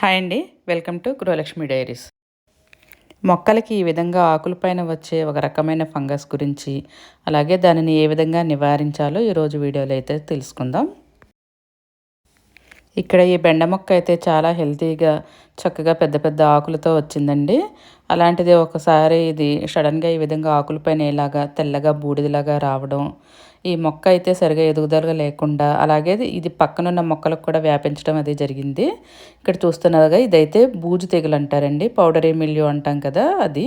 Hi అండి. Welcome to Gruhalakshmi diaries. మొక్కలకి ఈ విధంగా ఆకులపైన వచ్చే ఒక రకమైన ఫంగస్ గురించి అలాగే దానిని ఏ విధంగా నివారించాలో ఈరోజు వీడియోలో అయితే తెలుసుకుందాం. ఇక్కడ ఈ బెండ మొక్క అయితే చాలా హెల్తీగా చక్కగా పెద్ద పెద్ద ఆకులతో వచ్చిందండి. అలాంటిది ఒకసారి ఇది సడన్గా ఈ విధంగా ఆకులపైన ఇలాగా తెల్లగా బూడిదలాగా రావడం ఈ మొక్క అయితే సరిగా ఎదుగుదలగా లేకుండా అలాగే ఇది పక్కనున్న మొక్కలకు కూడా వ్యాపించడం అది జరిగింది. ఇక్కడ చూస్తున్నారుగా ఇదైతే బూజు తెగులు అంటారండి. పౌడరీ మిల్యూ అంటాం కదా అది.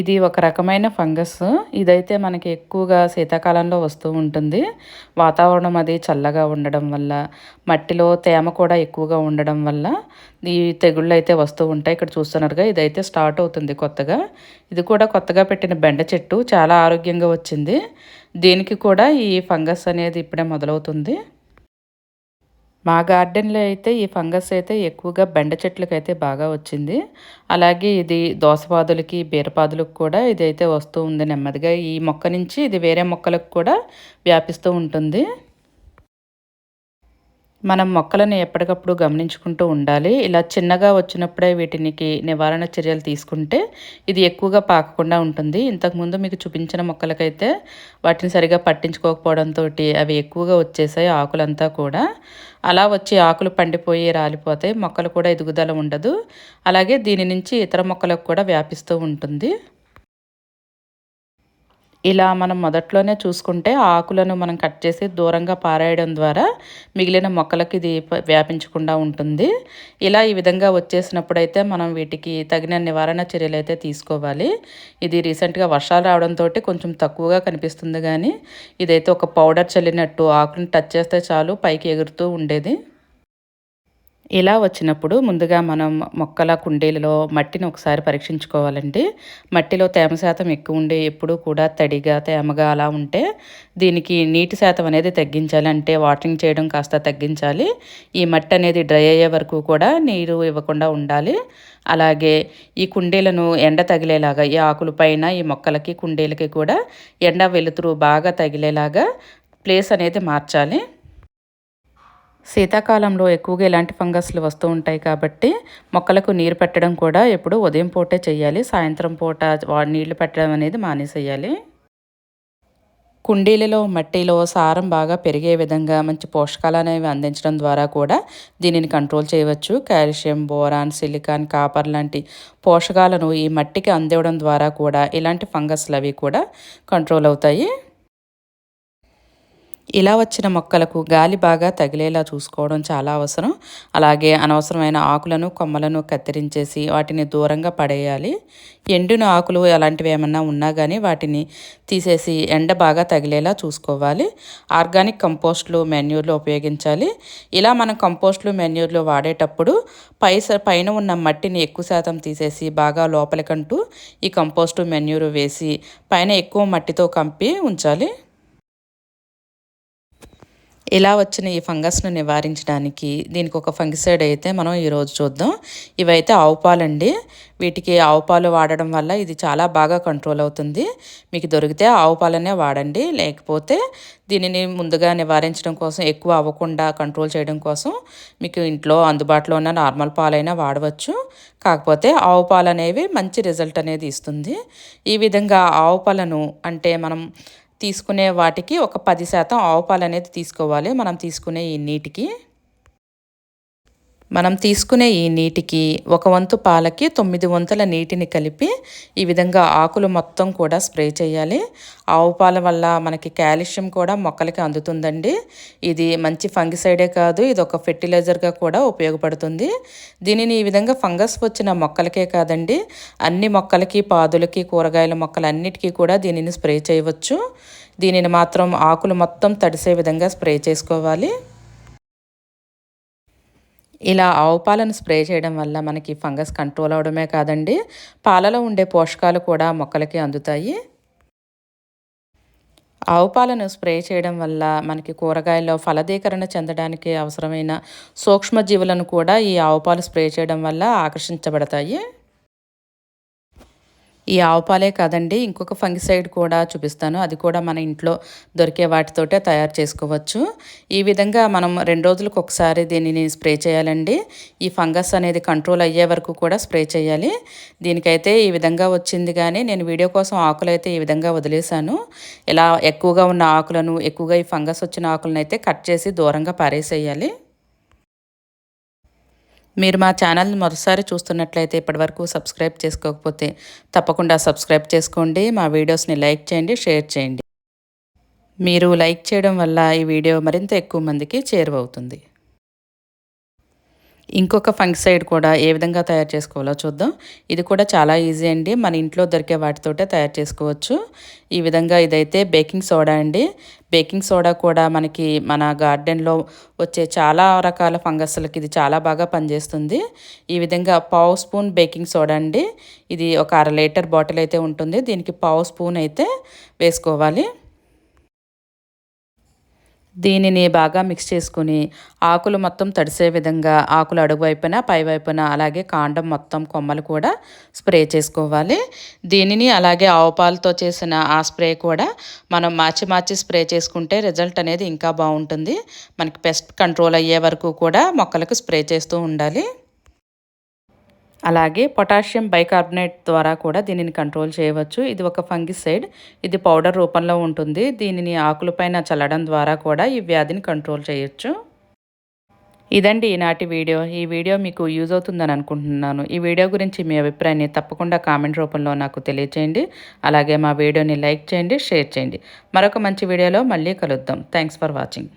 ఇది ఒక రకమైన ఫంగస్. ఇదైతే మనకి ఎక్కువగా శీతాకాలంలో వస్తూ ఉంటుంది. వాతావరణం అది చల్లగా ఉండడం వల్ల మట్టిలో తేమ కూడా ఎక్కువగా ఉండడం వల్ల ఈ తెగుళ్ళు అయితే వస్తూ ఉంటాయి. ఇక్కడ చూస్తున్నారుగా ఇదైతే స్టార్ట్ అవుతుంది కొత్తగా. ఇది కూడా కొత్తగా పెట్టిన బెండ చెట్టు. చాలా ఆరోగ్యంగా వచ్చింది. దీనికి కూడా ఈ ఫంగస్ అనేది ఇప్పుడే మొదలవుతుంది. మా గార్డెన్లో అయితే ఈ ఫంగస్ అయితే ఎక్కువగా బెండ చెట్లకి అయితే బాగా వచ్చింది. అలాగే ఇది దోసపాదులకి బీరపాదులకు కూడా ఇది అయితే వస్తూ ఉంది నెమ్మదిగా. ఈ మొక్క నుంచి ఇది వేరే మొక్కలకు కూడా వ్యాపిస్తూ ఉంటుంది. మనం మొక్కలను ఎప్పటికప్పుడు గమనించుకుంటూ ఉండాలి. ఇలా చిన్నగా వచ్చినప్పుడే వీటికి నివారణ చర్యలు తీసుకుంటే ఇది ఎక్కువగా పాకకుండా ఉంటుంది. ఇంతకుముందు మీకు చూపించిన మొక్కలకైతే వాటిని సరిగా పట్టించుకోకపోవడంతో అవి ఎక్కువగా వచ్చేసాయి ఆకులంతా కూడా. అలా వచ్చి ఆకులు పండిపోయి రాలిపోతాయి మొక్కలు కూడా ఎదుగుదల ఉండదు. అలాగే దీని నుంచి ఇతర మొక్కలకు కూడా వ్యాపిస్తూ ఉంటుంది. ఇలా మనం మొదట్లోనే చూసుకుంటే ఆకులను మనం కట్ చేసి దూరంగా పారేయడం ద్వారా మిగిలిన మొక్కలకు ఇది వ్యాపించకుండా ఉంటుంది. ఇలా ఈ విధంగా వచ్చేసినప్పుడైతే మనం వీటికి తగిన నివారణ చర్యలు అయితే తీసుకోవాలి. ఇది రీసెంట్గా వర్షాలు రావడంతో కొంచెం తక్కువగా కనిపిస్తుంది కానీ ఇదైతే ఒక పౌడర్ చల్లినట్టు ఆకులను టచ్ చేస్తే చాలు పైకి ఎగురుతూ ఉండేది. ఇలా వచ్చినప్పుడు ముందుగా మనం మొక్కల కుండీలలో మట్టిని ఒకసారి పరీక్షించుకోవాలండి. మట్టిలో తేమ శాతం ఎక్కువ ఉండే ఎప్పుడూ కూడా తడిగా తేమగా అలా ఉంటే దీనికి నీటి శాతం అనేది తగ్గించాలి. అంటే వాటరింగ్ చేయడం కాస్త తగ్గించాలి. ఈ మట్టి అనేది డ్రై అయ్యే వరకు కూడా నీరు ఇవ్వకుండా ఉండాలి. అలాగే ఈ కుండీలను ఎండ తగిలేలాగా ఈ ఆకుల పైన ఈ మొక్కలకి కుండీలకి కూడా ఎండ వెలుతురు బాగా తగిలేలాగా ప్లేస్ అనేది మార్చాలి. శీతాకాలంలో ఎక్కువగా ఇలాంటి ఫంగస్లు వస్తూ ఉంటాయి కాబట్టి మొక్కలకు నీరు పెట్టడం కూడా ఎప్పుడు ఉదయం పూటే చేయాలి సాయంత్రం పూట నీళ్ళు పెట్టడం అనేది మానేసేయాలి. కుండీలలో మట్టిలో సారం బాగా పెరిగే విధంగా మంచి పోషకాలు అనేవి అందించడం ద్వారా కూడా దీనిని కంట్రోల్ చేయవచ్చు. కాల్షియం బోరాన్ సిలికాన్ కాపర్ లాంటి పోషకాలను ఈ మట్టికి అందివ్వడం ద్వారా కూడా ఇలాంటి ఫంగస్లు అవి కూడా కంట్రోల్ అవుతాయి. ఇలా వచ్చిన మొక్కలకు గాలి బాగా తగిలేలా చూసుకోవడం చాలా అవసరం. అలాగే అనవసరమైన ఆకులను కొమ్మలను కత్తిరించేసి వాటిని దూరంగా పడేయాలి. ఎండిన ఆకులు అలాంటివి ఏమన్నా ఉన్నా కానీ వాటిని తీసేసి ఎండ బాగా తగిలేలా చూసుకోవాలి. ఆర్గానిక్ కంపోస్ట్లు మెన్యూర్లు ఉపయోగించాలి. ఇలా మనం కంపోస్ట్లు మెన్యూర్లు వాడేటప్పుడు పై పైన ఉన్న మట్టిని ఎక్కువ శాతం తీసేసి బాగా లోపలికంటూ ఈ కంపోస్టు మెన్యూరు వేసి పైన ఎక్కువ మట్టితో కంపి ఉంచాలి. ఇలా వచ్చిన ఈ ఫంగస్ను నివారించడానికి దీనికి ఒక ఫంగిసైడ్ అయితే మనం ఈరోజు చూద్దాం. ఇవైతే ఆవు పాలండి. వీటికి ఆవు పాలు వాడడం వల్ల ఇది చాలా బాగా కంట్రోల్ అవుతుంది. మీకు దొరికితే ఆవు పాలనే వాడండి. లేకపోతే దీనిని ముందుగా నివారించడం కోసం ఎక్కువ అవ్వకుండా కంట్రోల్ చేయడం కోసం మీకు ఇంట్లో అందుబాటులో ఉన్న నార్మల్ పాలైనా వాడవచ్చు. కాకపోతే ఆవు పాలు అనేవి మంచి రిజల్ట్ అనేది ఇస్తుంది. ఈ విధంగా ఆవు పాలను అంటే మనం తీసుకునే వాటికి ఒక పది శాతం ఆవు పాలు అనేది తీసుకోవాలి. మనం తీసుకునే ఈ నీటికి. మనం తీసుకునే ఈ నీటికి ఒక వంతు పాలకి తొమ్మిది వంతుల నీటిని కలిపి ఈ విధంగా ఆకులు మొత్తం కూడా స్ప్రే చేయాలి. ఆవు పాల వల్ల మనకి కాల్షియం కూడా మొక్కలకి అందుతుందండి. ఇది మంచి ఫంగిసైడే కాదు ఇది ఒక ఫెర్టిలైజర్గా కూడా ఉపయోగపడుతుంది. దీనిని ఈ విధంగా ఫంగస్ వచ్చిన మొక్కలకే కాదండి అన్ని మొక్కలకి పాదులకి కూరగాయల మొక్కలన్నిటికీ కూడా దీనిని స్ప్రే చేయవచ్చు. దీనిని మాత్రం ఆకులు మొత్తం తడిసే విధంగా స్ప్రే చేసుకోవాలి. ఇలా ఆవు పాలను స్ప్రే చేయడం వల్ల మనకి ఫంగస్ కంట్రోల్ అవడమే కాదండి. పాలలో ఉండే పోషకాలు కూడా మొక్కలకి అందుతాయి. ఆవు పాలను స్ప్రే చేయడం వల్ల మనకి కూరగాయల్లో ఫలదీకరణ చెందడానికి అవసరమైన సూక్ష్మజీవులను కూడా ఈ ఆవు పాలు స్ప్రే చేయడం వల్ల ఆకర్షించబడతాయి. ఈ ఆవు పాలే కాదండి ఇంకొక ఫంగిసైడ్ కూడా చూపిస్తాను. అది కూడా మన ఇంట్లో దొరికే వాటితోటే తయారు చేసుకోవచ్చు. ఈ విధంగా మనం రెండు రోజులకు ఒకసారి దీనిని స్ప్రే చేయాలండి. ఈ ఫంగస్ అనేది కంట్రోల్ అయ్యే వరకు కూడా స్ప్రే చేయాలి. దీనికైతే ఈ విధంగా వచ్చింది కానీ నేను వీడియో కోసం ఆకులు అయితే ఈ విధంగా వదిలేశాను. ఇలా ఎక్కువగా ఉన్న ఆకులను ఎక్కువగా ఈ ఫంగస్ వచ్చిన ఆకులను అయితే కట్ చేసి దూరంగా పారేసేయాలి. మీరు మా ఛానల్ మరోసారి చూస్తున్నట్లయితే ఇప్పటివరకు సబ్స్క్రైబ్ చేసుకోకపోతే తప్పకుండా సబ్స్క్రైబ్ చేసుకోండి మా వీడియోస్ని లైక్ చేయండి షేర్ చేయండి. మీరు లైక్ చేయడం వల్ల ఈ వీడియో మరింత ఎక్కువ మందికి చేరువవుతుంది. ఇంకొక ఫంగిసైడ్ కూడా ఏ విధంగా తయారు చేసుకోవాలో చూద్దాం. ఇది కూడా చాలా ఈజీ అండి. మన ఇంట్లో దొరికే వాటితోటే తయారు చేసుకోవచ్చు. ఈ విధంగా ఇదైతే బేకింగ్ సోడా అండి. బేకింగ్ సోడా కూడా మనకి మన గార్డెన్లో వచ్చే చాలా రకాల ఫంగస్లకి ఇది చాలా బాగా పనిచేస్తుంది. ఈ విధంగా పావు స్పూన్ బేకింగ్ సోడా అండి. ఇది ఒక అర లీటర్ బాటిల్ అయితే ఉంటుంది. దీనికి పావు స్పూన్ అయితే వేసుకోవాలి. దీనిని బాగా మిక్స్ చేసుకుని ఆకులు మొత్తం తడిసే విధంగా ఆకులు అడుగు వైపున పై వైపున అలాగే కాండం మొత్తం కొమ్మలు కూడా స్ప్రే చేసుకోవాలి. దీనిని అలాగే ఆవుపాలతో చేసిన ఆ స్ప్రే కూడా మనం మార్చి మార్చి స్ప్రే చేసుకుంటే రిజల్ట్ అనేది ఇంకా బాగుంటుంది. మనకి పెస్ట్ కంట్రోల్ అయ్యే వరకు కూడా మొక్కలకు స్ప్రే చేస్తూ ఉండాలి. అలాగే పొటాషియం బైకార్బోనేట్ ద్వారా కూడా దీనిని కంట్రోల్ చేయవచ్చు. ఇది ఒక ఫంగిసైడ్. ఇది పౌడర్ రూపంలో ఉంటుంది. దీనిని ఆకులపైన చల్లడం ద్వారా కూడా ఈ వ్యాధిని కంట్రోల్ చేయొచ్చు. ఇదండి ఈనాటి వీడియో. ఈ వీడియో మీకు యూజ్ అవుతుందని అనుకుంటున్నాను. ఈ వీడియో గురించి మీ అభిప్రాయాన్ని తప్పకుండా కామెంట్ రూపంలో నాకు తెలియచేయండి. అలాగే మా వీడియోని లైక్ చేయండి షేర్ చేయండి. మరొక మంచి వీడియోలో మళ్ళీ కలుద్దాం. Thanks for watching.